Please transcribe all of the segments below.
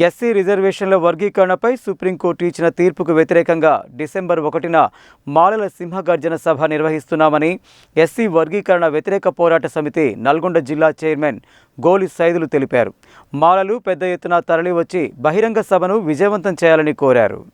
SC రిజర్వేషన్ల వర్గీకరణపై supreme court ఇచ్చిన తీర్పుకు వ్యతిరేకంగా డిసెంబర్ ఒకటిన మాలల సింహగర్జన సభ నిర్వహిస్తున్నామని ఎస్సీ వర్గీకరణ వ్యతిరేక పోరాట సమితి నల్గొండ జిల్లా చైర్మన్ గోలి సైదులు తెలిపారు. మాలలు పెద్ద ఎత్తున తరలివచ్చి బహిరంగ సభను విజయవంతం చేయాలని కోరారు.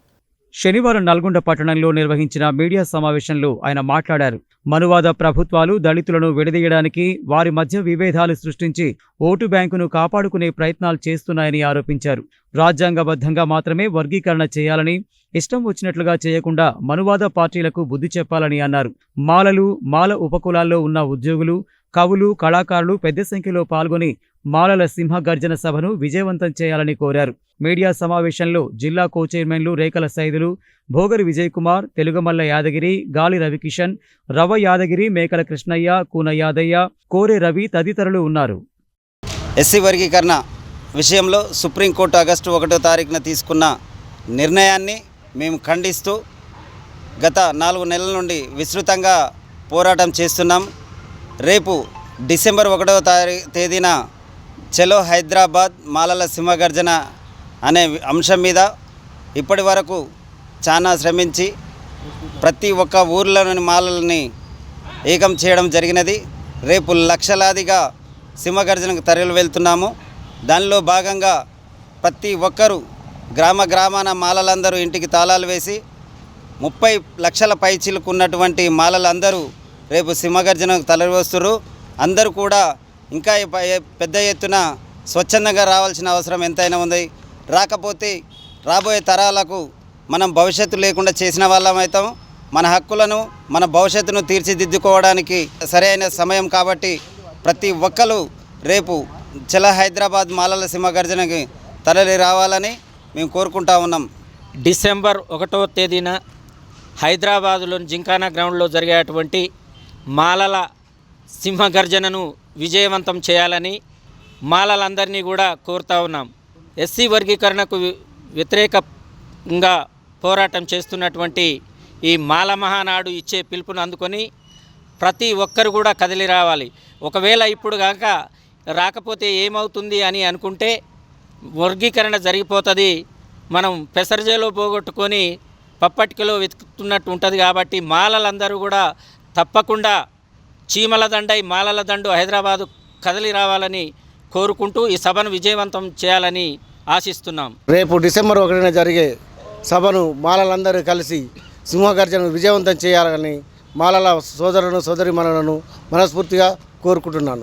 శనివారం నల్గొండ పట్టణంలో నిర్వహించిన మీడియా సమావేశంలో ఆయన మాట్లాడారు. మనువాద ప్రభుత్వాలు దళితులను విడదీయడానికి వారి మధ్య విభేదాలు సృష్టించి ఓటు బ్యాంకును కాపాడుకునే ప్రయత్నాలు చేస్తున్నాయని ఆరోపించారు. రాజ్యాంగబద్ధంగా మాత్రమే వర్గీకరణ చేయాలని ఇష్టం వచ్చినట్లుగా చేయకుండా మనువాద పార్టీలకు బుద్ధి చెప్పాలని అన్నారు. మాలలు మాల ఉపకులాల్లో ఉన్న ఉద్యోగులు కవులు కళాకారులు పెద్ద సంఖ్యలో పాల్గొని మాలల సింహ గర్జన సభను విజయవంతం చేయాలని కోరారు. మీడియా సమావేశంలో జిల్లా కో చైర్మన్లు రేఖల సైదులు భోగరి విజయ్ కుమార్ తెలుగుమల్ల యాదగిరి గాలి రవికిషన్ రవ యాదగిరి మేకల కృష్ణయ్య కూన యాదయ్య కోరే రవి తదితరులు ఉన్నారు. ఎస్సీ వర్గీకరణ విషయంలో సుప్రీంకోర్టు ఆగస్టు ఒకటో తారీఖున తీసుకున్న నిర్ణయాన్ని మేము ఖండిస్తూ గత నాలుగు నెలల నుండి విస్తృతంగా పోరాటం చేస్తున్నాం. రేపు డిసెంబర్ ఒకటవ తారీ తేదీన చలో హైదరాబాద్ మాలల సింహగర్జన అనే అంశం మీద ఇప్పటి వరకు చాలా శ్రమించి ప్రతి ఒక్క ఊర్లోని మాలలని ఏకం చేయడం జరిగినది. రేపు లక్షలాదిగా సింహగర్జనకు తరలి వెళ్తున్నాము. దానిలో భాగంగా ప్రతి ఒక్కరూ గ్రామ గ్రామాన మాలలందరూ ఇంటికి తాళాలు వేసి ముప్పై లక్షల పైచిలుకున్నటువంటి మాలలందరూ రేపు సింహగర్జన తరలి అందరూ కూడా ఇంకా పెద్ద ఎత్తున స్వచ్ఛందంగా రావాల్సిన అవసరం ఎంతైనా ఉంది. రాకపోతే రాబోయే తరాలకు మనం భవిష్యత్తు లేకుండా చేసిన వాళ్ళం అవుతాం. మన హక్కులను మన భవిష్యత్తును తీర్చిదిద్దుకోవడానికి సరైన సమయం కాబట్టి ప్రతి ఒక్కరు రేపు చెల హైదరాబాద్ మాలల సింహగర్జనకి తరలి రావాలని మేము కోరుకుంటా ఉన్నాం. డిసెంబర్ ఒకటో తేదీన హైదరాబాదులోని జింకానా గ్రౌండ్లో జరిగేటువంటి మాలల సింహగర్జనను విజయవంతం చేయాలని మాలలందరినీ కూడా కోరుతా ఉన్నాం. ఎస్సీ వర్గీకరణకు వ్యతిరేకంగా పోరాటం చేస్తున్నటువంటి ఈ మాల మహానాడు ఇచ్చే పిలుపును అందుకొని ప్రతి ఒక్కరు కూడా కదిలి రావాలి. ఒకవేళ ఇప్పుడు కాక రాకపోతే ఏమవుతుంది అని అనుకుంటే వర్గీకరణ జరిగిపోతుంది. మనం పెసరజలో పోగొట్టుకొని పప్పటికలో వెతుకుతున్నట్టు ఉంటుంది కాబట్టి మాలలందరూ కూడా తప్పకుండా చీమల దండై మాలల దండు హైదరాబాదు కదలి రావాలని కోరుకుంటూ ఈ సభను విజయవంతం చేయాలని ఆశిస్తున్నాం. రేపు డిసెంబర్ ఒకటిన జరిగే సభను మాలలందరూ కలిసి సింహగర్జన విజయవంతం చేయాలని మాలల సోదరులను సోదరి మనలను మనస్ఫూర్తిగా కోరుకుంటున్నాను.